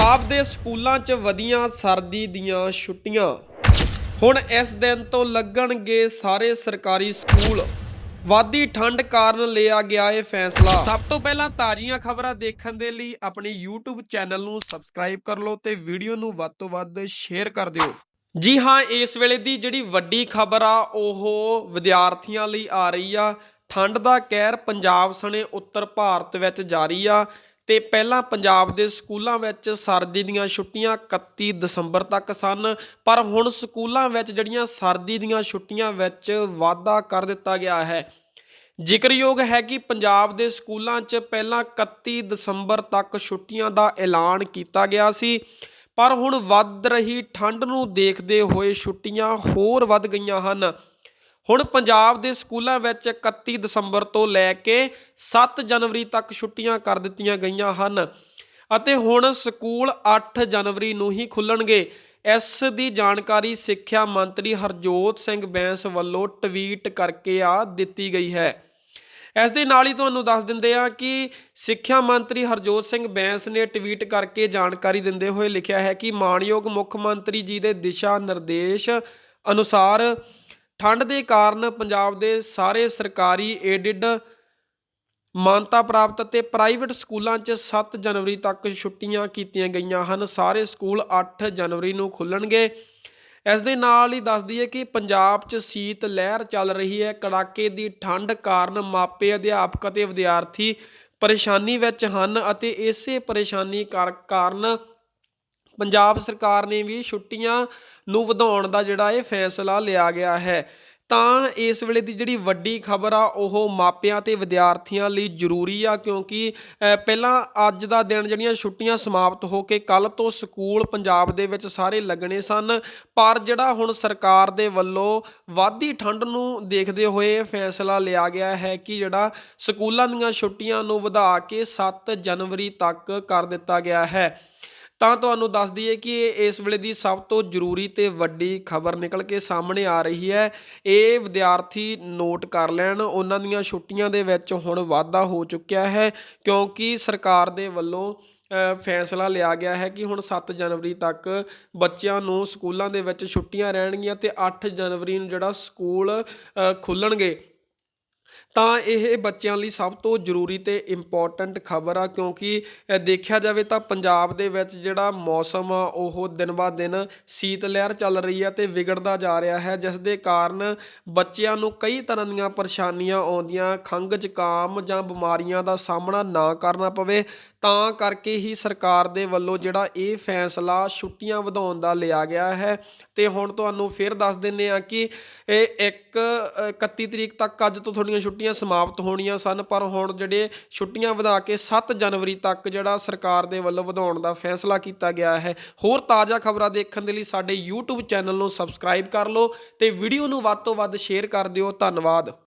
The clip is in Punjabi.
ਪੰਜਾਬ ਦੇ ਸਕੂਲਾਂ 'ਚ ਵਧੀਆਂ ਸਰਦੀ ਦੀਆਂ ਛੁੱਟੀਆਂ। ਹੁਣ ਇਸ ਦਿਨ ਤੋਂ ਲੱਗਣਗੇ ਸਾਰੇ ਸਰਕਾਰੀ ਸਕੂਲ। ਵਾਦੀ ਠੰਡ ਕਾਰਨ ਲਿਆ ਗਿਆ ਇਹ ਫੈਸਲਾ। ਸਭ ਤੋਂ ਪਹਿਲਾਂ ਤਾਜ਼ੀਆਂ ਖਬਰਾਂ ਦੇਖਣ ਦੇ ਲਈ ਆਪਣੇ YouTube ਚੈਨਲ ਨੂੰ ਸਬਸਕ੍ਰਾਈਬ ਕਰ ਲਓ ਤੇ ਵੀਡੀਓ ਨੂੰ ਵੱਧ ਤੋਂ ਵੱਧ ਸ਼ੇਅਰ ਕਰ ਦਿਓ। ਜੀ ਹਾਂ ਇਸ ਵੇਲੇ ਦੀ ਜਿਹੜੀ ਵੱਡੀ ਖਬਰ ਆ ਉਹ ਵਿਦਿਆਰਥੀਆਂ ਲਈ ਆ ਰਹੀ ਆ। ਠੰਡ ਦਾ ਕਹਿਰ ਪੰਜਾਬ ਸਣੇ ਉੱਤਰ ਭਾਰਤ ਵਿੱਚ ਜਾਰੀ ਆ। ਤੇ ਪਹਿਲਾਂ ਪੰਜਾਬ ਦੇ ਸਕੂਲਾਂ ਵਿੱਚ ਸਰਦੀ ਦੀਆਂ ਛੁੱਟੀਆਂ 31 ਦਸੰਬਰ ਤੱਕ ਸਨ, ਪਰ ਹੁਣ ਸਕੂਲਾਂ ਵਿੱਚ ਜਿਹੜੀਆਂ ਸਰਦੀ ਦੀਆਂ ਛੁੱਟੀਆਂ ਵਿੱਚ ਵਾਧਾ ਕਰ ਦਿੱਤਾ ਗਿਆ ਹੈ। ਜ਼ਿਕਰਯੋਗ ਹੈ ਕਿ ਪੰਜਾਬ ਦੇ ਸਕੂਲਾਂ 'ਚ ਪਹਿਲਾਂ 31 ਦਸੰਬਰ ਤੱਕ ਛੁੱਟੀਆਂ ਦਾ ਐਲਾਨ ਕੀਤਾ ਗਿਆ ਸੀ, ਪਰ ਹੁਣ ਵੱਧ ਰਹੀ ਠੰਡ ਨੂੰ ਦੇਖਦੇ ਹੋਏ ਛੁੱਟੀਆਂ ਹੋਰ ਵੱਧ ਗਈਆਂ ਹਨ। ਹੁਣ ਪੰਜਾਬ ਦੇ ਸਕੂਲਾਂ ਵਿੱਚ 31 ਦਸੰਬਰ ਤੋਂ ਲੈ ਕੇ 7 ਜਨਵਰੀ ਤੱਕ ਛੁੱਟੀਆਂ ਕਰ ਦਿੱਤੀਆਂ ਗਈਆਂ ਹਨ ਅਤੇ ਹੁਣ ਸਕੂਲ 8 ਜਨਵਰੀ ਨੂੰ ਹੀ ਖੁੱਲਣਗੇ। ਇਸ ਦੀ ਜਾਣਕਾਰੀ ਸਿੱਖਿਆ ਮੰਤਰੀ ਹਰਜੋਤ ਸਿੰਘ ਬੈਂਸ ਵੱਲੋਂ ਟਵੀਟ ਕਰਕੇ ਆ ਦਿੱਤੀ ਗਈ ਹੈ। ਇਸ ਦੇ ਨਾਲ ਹੀ ਤੁਹਾਨੂੰ ਦੱਸ ਦਿੰਦੇ ਆ ਕਿ ਸਿੱਖਿਆ ਮੰਤਰੀ ਹਰਜੋਤ ਸਿੰਘ ਬੈਂਸ ਨੇ ਟਵੀਟ ਕਰਕੇ ਜਾਣਕਾਰੀ ਦਿੰਦੇ ਹੋਏ ਲਿਖਿਆ ਹੈ ਕਿ ਮਾਨਯੋਗ ਮੁੱਖ ਮੰਤਰੀ ਜੀ ਦੇ ਦਿਸ਼ਾ ਨਿਰਦੇਸ਼ ਅਨੁਸਾਰ ਠੰਡ ਦੇ ਕਾਰਨ ਪੰਜਾਬ ਦੇ ਸਾਰੇ ਸਰਕਾਰੀ ਏਡਿਡ ਮਾਨਤਾ ਪ੍ਰਾਪਤ ਅਤੇ ਪ੍ਰਾਈਵੇਟ ਸਕੂਲਾਂ 'ਚ 7 ਜਨਵਰੀ ਤੱਕ ਛੁੱਟੀਆਂ ਕੀਤੀਆਂ ਗਈਆਂ ਹਨ। ਸਾਰੇ ਸਕੂਲ 8 ਜਨਵਰੀ ਨੂੰ ਖੁੱਲਣਗੇ। ਇਸ ਦੇ ਨਾਲ ਹੀ ਦੱਸ ਦਈਏ ਕਿ ਪੰਜਾਬ 'ਚ ਸੀਤ ਲਹਿਰ ਚੱਲ ਰਹੀ ਹੈ। ਕੜਾਕੇ ਦੀ ਠੰਡ ਕਾਰਨ ਮਾਪੇ, ਅਧਿਆਪਕ ਅਤੇ ਵਿਦਿਆਰਥੀ ਪਰੇਸ਼ਾਨੀ ਵਿੱਚ ਹਨ ਅਤੇ ਇਸੇ ਪਰੇਸ਼ਾਨੀ ਕਾਰਨ ਪੰਜਾਬ ਸਰਕਾਰ ਨੇ ਵੀ ਛੁੱਟੀਆਂ ਨੂੰ ਵਧਾਉਣ ਦਾ ਜਿਹੜਾ ਇਹ ਫੈਸਲਾ ਲਿਆ ਗਿਆ ਹੈ। ਤਾਂ ਇਸ ਵੇਲੇ ਦੀ ਜਿਹੜੀ ਵੱਡੀ ਖਬਰ ਆ, ਉਹ ਮਾਪਿਆਂ ਤੇ ਵਿਦਿਆਰਥੀਆਂ ਲਈ ਜ਼ਰੂਰੀ ਆ, ਕਿਉਂਕਿ ਪਹਿਲਾਂ ਅੱਜ ਦਾ ਦਿਨ ਜਿਹੜੀਆਂ ਛੁੱਟੀਆਂ ਸਮਾਪਤ ਹੋ ਕੇ ਕੱਲ ਤੋਂ ਸਕੂਲ ਪੰਜਾਬ ਦੇ ਵਿੱਚ ਸਾਰੇ ਲੱਗਣੇ ਸਨ। ਪਰ ਜਿਹੜਾ ਹੁਣ ਸਰਕਾਰ ਦੇ ਵੱਲੋਂ ਵਾਧੀ ਠੰਡ ਨੂੰ ਦੇਖਦੇ ਹੋਏ ਫੈਸਲਾ ਲਿਆ ਗਿਆ ਹੈ ਕਿ ਜਿਹੜਾ ਸਕੂਲਾਂ ਦੀਆਂ ਛੁੱਟੀਆਂ ਨੂੰ ਵਧਾ ਕੇ 7 ਜਨਵਰੀ ਤੱਕ ਕਰ ਦਿੱਤਾ ਗਿਆ ਹੈ। ਤਾਂ ਤੁਹਾਨੂੰ ਦੱਸ ਦਈਏ ਕਿ ਇਹ ਇਸ ਵੇਲੇ ਦੀ ਸਭ ਤੋਂ ਜ਼ਰੂਰੀ ਤੇ ਵੱਡੀ ਖਬਰ ਨਿਕਲ ਕੇ ਸਾਹਮਣੇ ਆ ਰਹੀ ਹੈ। ਇਹ ਵਿਦਿਆਰਥੀ ਨੋਟ ਕਰ ਲੈਣ ਉਹਨਾਂ ਦੀਆਂ ਛੁੱਟੀਆਂ ਦੇ ਵਿੱਚ ਹੁਣ ਵਾਧਾ ਹੋ ਚੁੱਕਿਆ ਹੈ ਕਿਉਂਕਿ ਸਰਕਾਰ ਦੇ ਵੱਲੋਂ ਫੈਸਲਾ ਲਿਆ ਗਿਆ ਹੈ ਕਿ ਹੁਣ 7 ਜਨਵਰੀ ਤੱਕ ਬੱਚਿਆਂ ਨੂੰ ਸਕੂਲਾਂ ਦੇ ਵਿੱਚ ਛੁੱਟੀਆਂ ਰਹਿਣਗੀਆਂ ਤੇ 8 ਜਨਵਰੀ ਨੂੰ ਜਿਹੜਾ ਸਕੂਲ ਅ, ਖੁੱਲਣਗੇ। ਤਾਂ ਇਹ ਬੱਚਿਆਂ ਲਈ ਸਭ ਤੋਂ ਜ਼ਰੂਰੀ ਤੇ ਇੰਪੋਰਟੈਂਟ ਖਬਰ ਆ, ਕਿਉਂਕਿ ਦੇਖਿਆ ਜਾਵੇ ਤਾਂ ਪੰਜਾਬ ਦੇ ਵਿੱਚ ਜਿਹੜਾ ਮੌਸਮ ਆ, ਉਹ ਦਿਨ ਬਾ ਦਿਨ ਸੀਤ ਲਹਿਰ ਚੱਲ ਰਹੀ ਹੈ ਤੇ ਵਿਗੜਦਾ ਜਾ ਰਿਹਾ ਹੈ, ਜਿਸ ਦੇ ਕਾਰਨ ਬੱਚਿਆਂ ਨੂੰ ਕਈ ਤਰ੍ਹਾਂ ਦੀਆਂ ਪਰੇਸ਼ਾਨੀਆਂ ਆਉਂਦੀਆਂ, ਖੰਘ ਜ਼ੁਕਾਮ ਜਾਂ ਬਿਮਾਰੀਆਂ ਦਾ ਸਾਹਮਣਾ ਨਾ ਕਰਨਾ ਪਵੇ। ਤਾਂ ਕਰਕੇ ਹੀ ਸਰਕਾਰ ਦੇ ਵੱਲੋਂ ਜਿਹੜਾ ਇਹ ਫੈਸਲਾ ਛੁੱਟੀਆਂ ਵਧਾਉਣ ਦਾ ਲਿਆ ਗਿਆ ਹੈ। ਤੇ ਹੁਣ ਤੁਹਾਨੂੰ ਫਿਰ ਦੱਸ ਦਿੰਨੇ ਆ ਕਿ ਇਹ 1 31 ਤਰੀਕ ਤੱਕ ਅੱਜ ਤੋਂ ਤੁਹਾਡੀਆਂ ਛੁੱਟੀਆਂ ਸਮਾਪਤ ਹੋਣੀਆਂ ਸਨ, ਪਰ ਹੁਣ ਜਿਹੜੇ ਛੁੱਟੀਆਂ ਵਧਾ ਕੇ 7 ਜਨਵਰੀ ਤੱਕ ਜਿਹੜਾ ਸਰਕਾਰ ਦੇ ਵੱਲੋਂ ਵਧਾਉਣ ਦਾ ਫੈਸਲਾ ਕੀਤਾ ਗਿਆ ਹੈ। ਹੋਰ ਤਾਜ਼ਾ ਖਬਰਾਂ ਦੇਖਣ ਦੇ ਲਈ ਸਾਡੇ YouTube ਚੈਨਲ ਨੂੰ ਸਬਸਕ੍ਰਾਈਬ ਕਰ ਲਓ ਤੇ ਵੀਡੀਓ ਨੂੰ ਵੱਧ ਤੋਂ ਵੱਧ ਸ਼ੇਅਰ ਕਰ ਦਿਓ। ਧੰਨਵਾਦ।